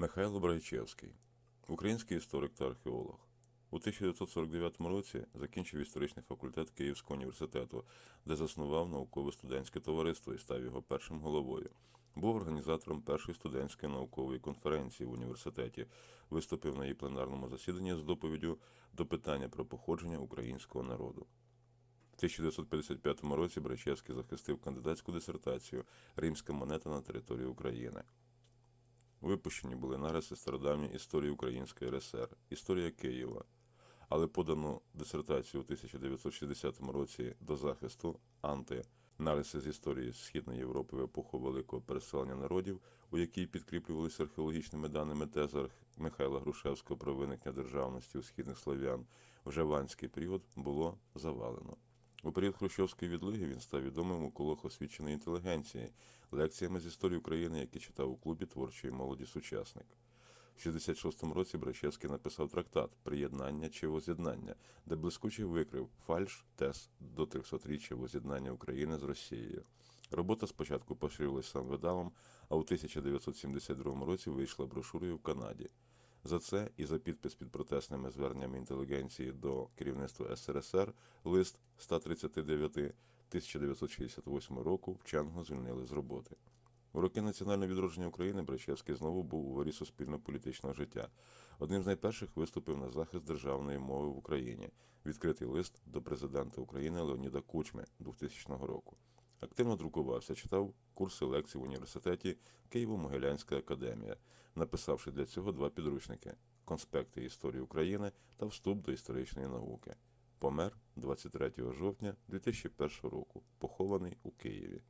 Михайло Брайчевський, український історик та археолог. У 1949 році закінчив історичний факультет Київського університету, де заснував наукове студентське товариство і став його першим головою. Був організатором першої студентської наукової конференції в університеті, виступив на її пленарному засіданні з доповіддю до питання про походження українського народу. В 1955 році Брачевський захистив кандидатську дисертацію Римська монета на території України. Випущені були нариси стародавньої історії Української РСР, історія Києва, але подану дисертацію у 1960 році до захисту анти нариси з історії Східної Європи в епоху великого переселення народів, у якій підкріплювалися археологічними даними теза Арх- Михайла Грушевського про виникнення державності у східних слов'ян, вже ванський період було завалено. У період Хрущовської відлиги він став відомим у колах освіченої інтелігенції, лекціями з історії України, які читав у клубі творчої молоді сучасник. В 66-му році Брачевський написав трактат Приєднання чи воз'єднання, де блискуче викрив фальш тез до 300-річчя воз'єднання України з Росією. Робота спочатку поширилась сам видавом, а у 1972 році вийшла брошурою в Канаді. За це і за підпис під протестними зверненнями інтелігенції до керівництва СРСР лист 139 1968 року вченого звільнили з роботи. У роки національного відродження України Брачевський знову був у ворі суспільно-політичного життя. Одним з найперших виступив на захист державної мови в Україні. Відкритий лист до президента України Леоніда Кучми 2000 року. Активно друкувався, читав курси лекцій в університеті Києво-Могилянська академія, написавши для цього два підручники: конспекти історії України та вступ до історичної науки. Помер 23 жовтня 2001 року, похований у Києві.